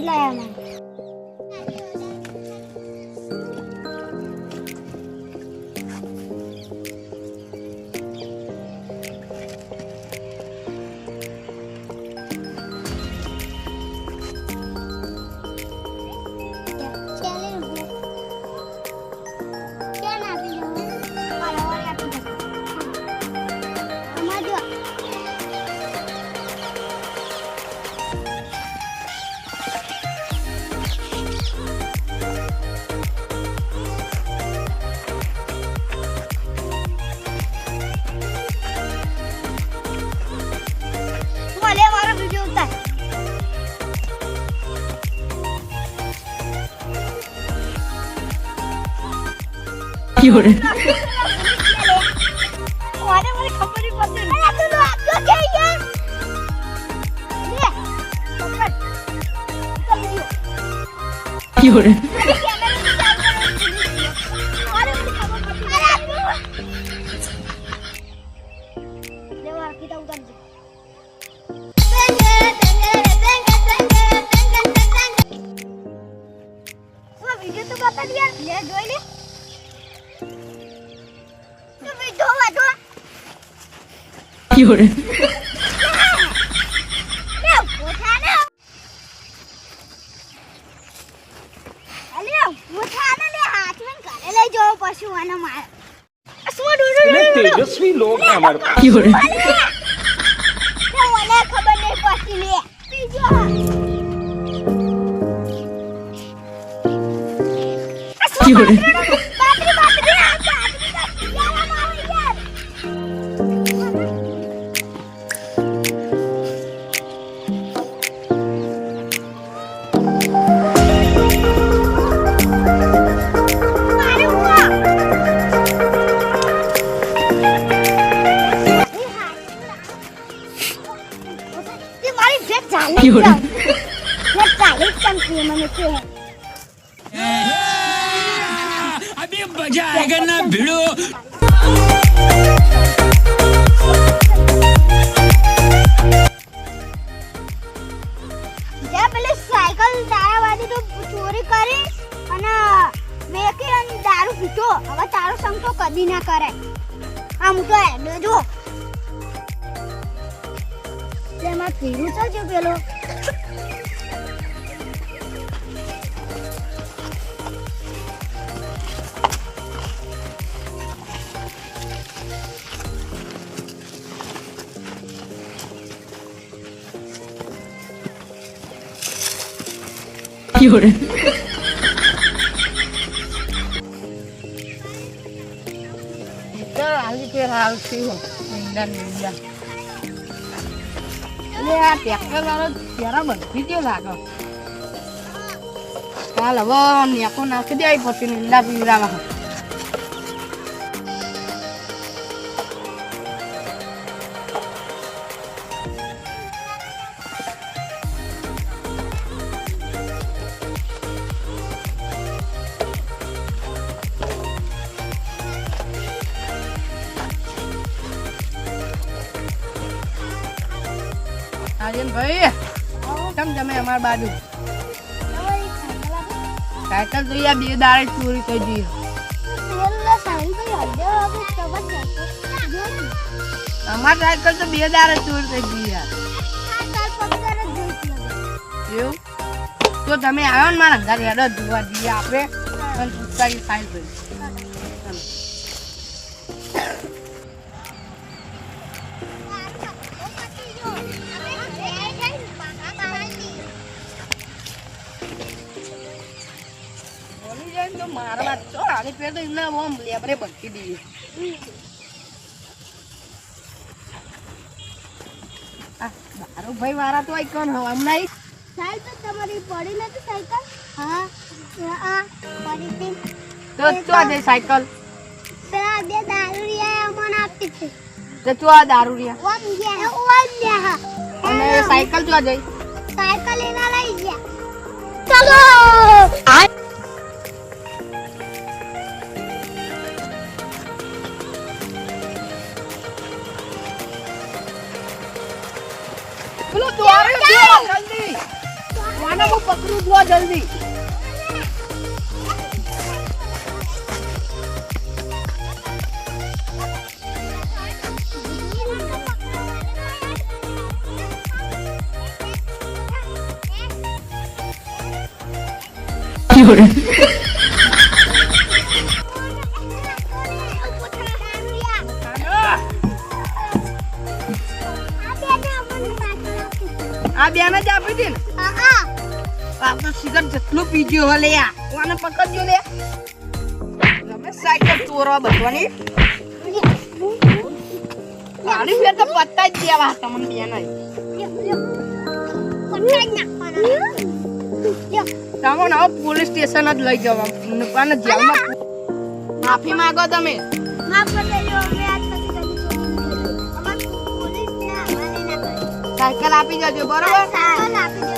ના મારે મને ખબર નહીં પડતી અરે તું તો આપજો કે યાર 有人。તેજસ્વી લોક અમાર પાસે મને ખબર નહીં પડતી લે બીજો આ ભેટ ચાલે જ જાવ. ભેટ ચાલે જ ચમકી મને કે अभी मजा आएगा ना भिड़ो જ્યાં પેલી સાયકલ તારા વાળી તો ચોરી કરી અને મેકે અને દારૂ પીધો હવે તારો સંગ તો કદી ના કરે આમ તો એડો જો તેમાં ફીરું ચાલજો પેલો ચાલ હાલી ફેર હાલ થયું નિંદા નિંદા એટલે આ ટ્રેક્ટર વાળો જરા બધી જેવો લાગે. ચાલ હવે નેકો નાખી દે પછી નિંદા પીવડાવવા. રાજન ભાઈ. કેમ તમે અમાર બાજુ? સાયકલ તો યાર બે દાડે ચોરી થઈ દીધી અમાર સાયકલ તો બે દાડે ચોરી થઈ દીધી યાર. એવું? તો તમે આવ્યો ને મારા ઘરે હેડો, જોવા દઈએ આપણે. અને પુસ્તકી ફાઇલ તો મારવા તો આની પેર તો એમને ઓમ લેબરે ભટકી દઈએ આ ભાઈ વાળા તો આઈ હવા હમણાં ઈ સાયકલ તમારી પડી નથી સાયકલ? હા આ પડી હતી. તો ચો દે સાયકલ? પેલા બે દારૂડિયા અમને આપી છે તો ચો આ દારૂ ઓમ ગયા. ઓમ ગયા. અને સાયકલ ચો જઈ? સાયકલ એના લઈ ગયા. ચલો! પેલો દોરે દો જલ્દી આને હું પકડું દો જલ્દી આ બેન જ આપી હતી ને આ તો સિગર જેટલું પીજો હે લે આ. આને પકડજો લે. તમે સાયકલ ચોરવા બધવાની પાણી ફેર તો પત્તા જ દેવા તમને બેને. તમને હવે પોલીસ સ્ટેશન જ લઈ જવા. અને જેલમાં માફી માંગો તમે. સાયકલ આપી જજો બરોબર?